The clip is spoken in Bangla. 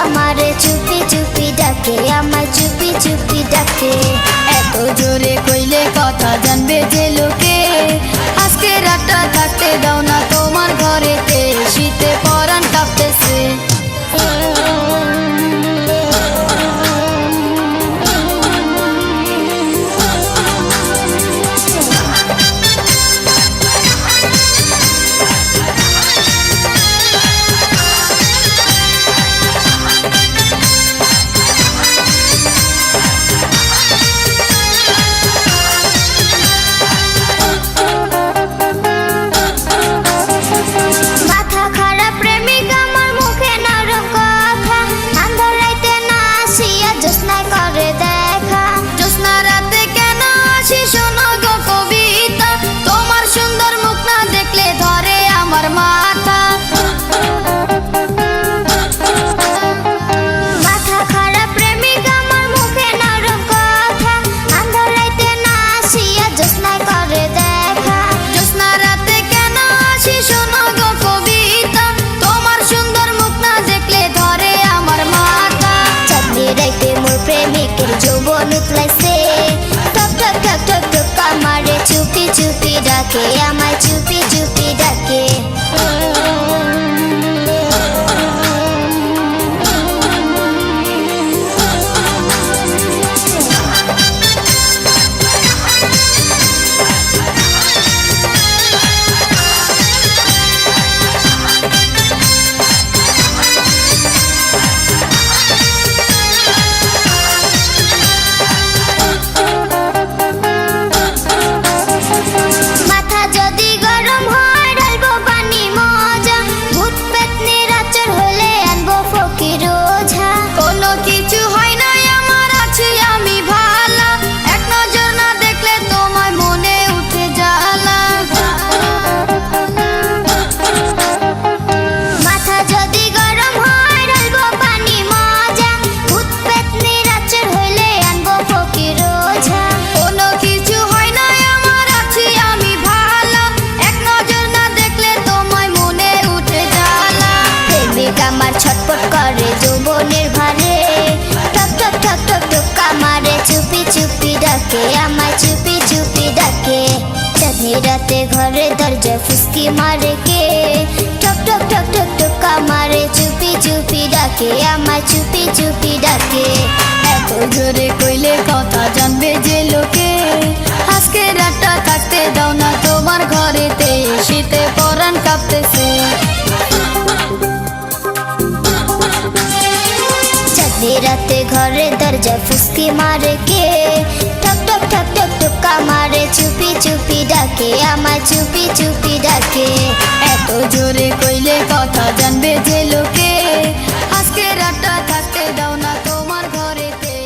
টকা মারে চুপি চুপি ডাকে, আমার চুপি চুপি ডাকে। এত জোরে কইলে কথা জানবে যে চুপি ডাকে ফুসকি মারে কে? টক টক টক টক টক আমারে চুপি চুপি ডাকে আমায় চুপি চুপি ডাকে। এত জোরে কইলে কথা জানবে যে লোকে। আজকে রাতটা থাকতে দাও না তোমার ঘরেতে শীতে পরান কাঁপতেছে। রাতে ঘরে দরজা ফুসকি মারে কে? ডাকে আমার চুপি চুপি ডাকে। এত জোরে কইলে কথা